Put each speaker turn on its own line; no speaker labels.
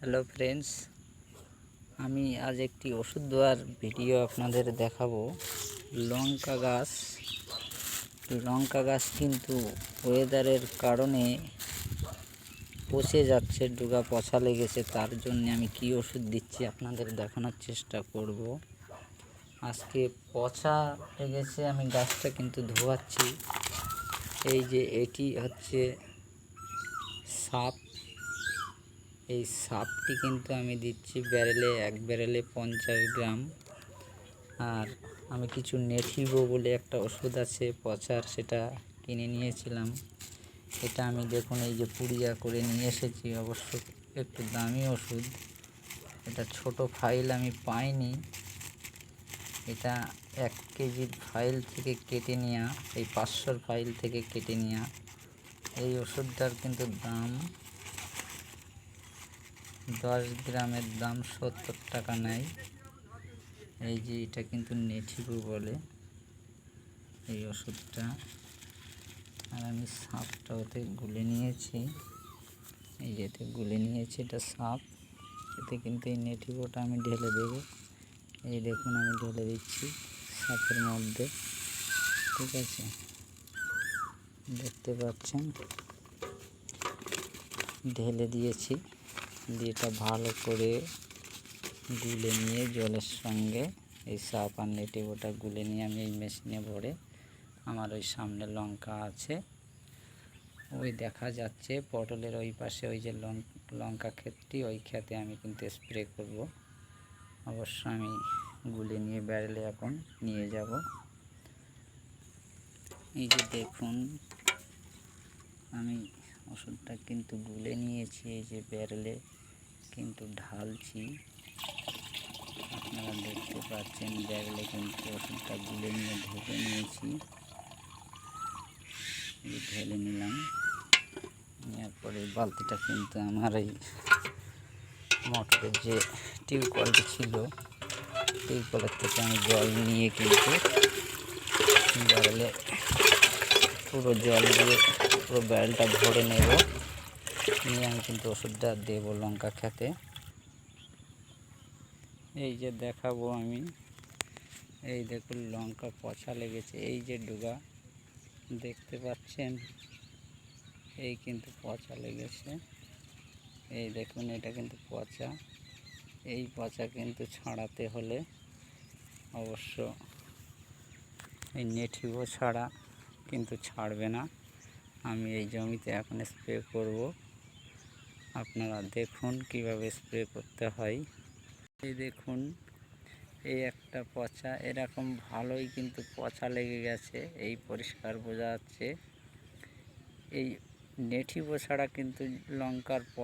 Hello friends, আমি আজ একটি ওষুধ দেওয়ার ভিডিও আপনাদের দেখাবো। লঙ্কা গাছ লঙ্কা গাছ কিন্তু ওয়েদারের কারণে পচে যাচ্ছে, ডুগা পচা লেগেছে, তার জন্য আমি কি ওষুধ দিচ্ছি আপনাদের দেখানোর চেষ্টা করব। আজকে পচা লেগেছে, আমি গাছটা কিন্তু ধোয়াচ্ছি। এই যে এটি হচ্ছে সাপ। এই সাপটি কিন্তু আমি দিচ্ছি ব্যারেলে, এক ব্যারেলে পঞ্চাশ গ্রাম। আর আমি কিছু নেঠিবো বলে একটা ওষুধ আছে, পচার, সেটা কিনে নিয়েছিলাম। এটা আমি দেখুন, এই যে পুড়িয়া করে নিয়ে এসেছি, অবশ্য একটু দামি ওষুধ। এটা ছোট ফাইল আমি পাইনি। এটা এক কেজির ফাইল থেকে কেটে নেওয়া এই পাঁচশোর ফাইল থেকে কেটে নেওয়া এই ওষুধটার কিন্তু দাম দশ গ্রামের দাম সত্তর টাকা নেয়। এই যে এটা কিন্তু নেঠিবু বলে এই ওষুধটা। আর আমি সাপটা ওতে গুলে নিয়েছি। এই যে এতে গুলে নিয়েছি এটা সাপ। এতে কিন্তু এই নেঠিবোটা আমি ঢেলে দেবো। এই দেখুন আমি ঢেলে দিচ্ছি সাপের মধ্যে। ঠিক আছে? দেখতে পাচ্ছেন? ঢেলে দিয়েছি। দিয়ে এটা ভালো করে গুলে নিয়ে জলের সঙ্গে এই সাপ আর নেটে ওটা গুলে নিয়ে আমি এই মেশিনে ভরে আমার ওই সামনে লঙ্কা আছে। ওই দেখা যাচ্ছে পটলের ওই পাশে ওই যে লঙ্ক- ক্ষেতটি, ওই ক্ষেতে আমি কিন্তু স্প্রে করব। অবশ্য আমি গুলে নিয়ে ব্যারেলে এখন নিয়ে যাব। এই যে দেখুন, আমি ওষুধটা কিন্তু গুলে নিয়েছি এই যে ব্যারেলে। কিন্তু ঢালছি। আপনারা দেখতে পাচ্ছেন ব্যারেলে কিন্তু ওষুধটা গুলে নিয়ে ঢেলে নিয়েছি। ঢেলে নিলাম। নেওয়ার পরে বালতিটা কিন্তু আমার এই মোটরের যে টিউবওয়েলটি ছিল, টিউবওয়েলের থেকে আমি জল নিয়ে কিন্তু ব্যারেলে পুরো জল দিয়ে পুরো ব্যারেলটা ভরে নেব। নিয়ে আমি কিন্তু ওষুধটা দেবো লঙ্কা খেতে। এই যে দেখাবো আমি। এই দেখুন লঙ্কা পচা লেগেছে, এই যে ডুগা, দেখতে পাচ্ছেন? এই কিন্তু পচা লেগেছে। এই দেখুন, এটা কিন্তু পচা। এই পচা কিন্তু ছাড়াতে হলে অবশ্য এই নেঠিবো ছাড়া কিন্তু ছাড়বে না। আমি এই জমিতে এখন স্প্রে করব। আপনারা দেখুন কীভাবে স্প্রে করতে হয়। এই দেখুন, এই একটা পচা, এরকম ভালোই কিন্তু পচা লেগে গেছে, এই পরিষ্কার বোঝা যাচ্ছে। এই নেঠি বোছাড়া কিন্তু লঙ্কার